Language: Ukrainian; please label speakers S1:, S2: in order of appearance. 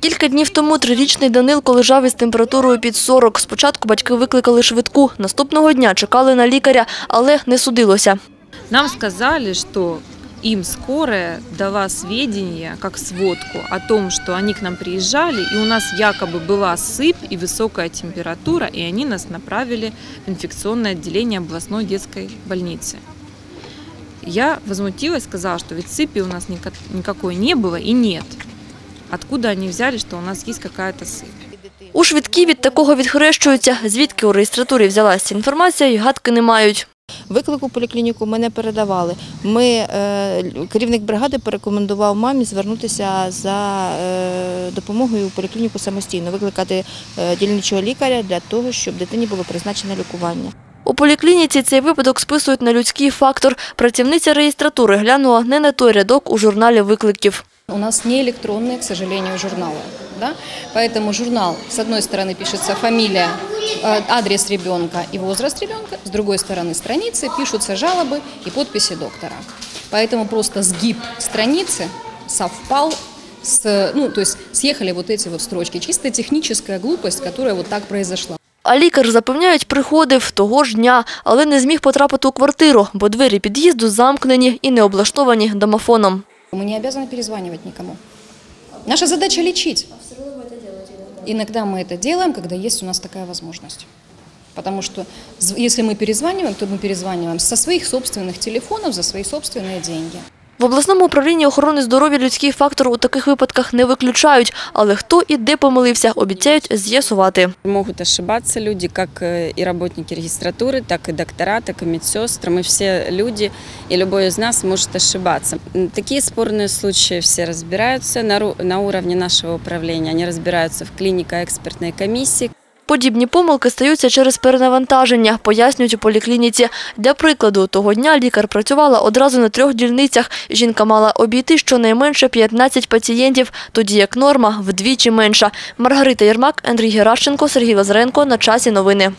S1: Кілька днів тому трирічний Данилко лежав із температурою під 40. Спочатку батьки викликали швидку. Наступного дня чекали на лікаря, але не судилося.
S2: Нам сказали, что им скорая дала сведения, как сводку, о том, что они к нам приезжали, и у нас якобы была сыпь и высокая температура, и они нас направили в инфекционное отделение областной детской больницы. Я возмутилась, сказала, что ведь сыпи у нас ника- никакой не было и нет. Откуда они взяли, что у нас есть какая-то сыпь?
S1: У швидкі від такого відхрещуються. Звідки у реєстратурі взялася інформація, й гадки не мають.
S3: Виклик у поліклініку ми не передавали. Ми, е, керівник бригади порекомендував мамі звернутися за е, допомогою у поліклініку самостійно, викликати е, дільничого лікаря для того, щоб дитині було призначено лікування.
S1: У поліклініці цей випадок списують на людський фактор. Працівниця реєстратури глянула не на той рядок у журналі викликів.
S4: У нас не электронные, к сожалению, журналы. Да? Поэтому журнал, с одной стороны, пишется фамилия, э, адрес ребенка и возраст ребенка, с другой стороны страницы пишутся жалобы и подписи доктора. Поэтому просто сгиб страницы совпал с, ну, то есть съехали вот эти вот строчки. Чисто техническая глупость, которая вот так произошла.
S1: А лікар, запевняють, приходив того ж дня, але не зміг потрапити у квартиру, бо двері під'їзду замкнені і не облаштовані домофоном.
S4: Мы не обязаны перезванивать никому. Наша задача лечить. Иногда мы это делаем, когда есть у нас такая возможность. Потому что з- если мы перезваниваем, то мы перезваниваем со своих собственных телефонов за свои собственные деньги.
S1: В обласному управлінні охорони здоров'я людський фактор у таких випадках не виключають, але хто і де помилився, обіцяють з'ясувати.
S5: Могут ошибаться люди, как э, и работники регистратуры, так и доктора, так и медсестры. Мы все люди, и любой из нас может ошибаться. М, Такие спорные случаи все разбираются на, ру- на уровне нашего управления. Они разбираются в клинико-экспертной комиссии.
S1: Подібні помилки стаються через перенавантаження, пояснюють у поліклініці. Для прикладу, того дня лікар працювала одразу на трьох дільницях. Жінка мала обійти щонайменше 15 пацієнтів, тоді як норма вдвічі менша. Маргарита Єрмак, Андрій Геращенко, Сергій Лазаренко. На часі новини.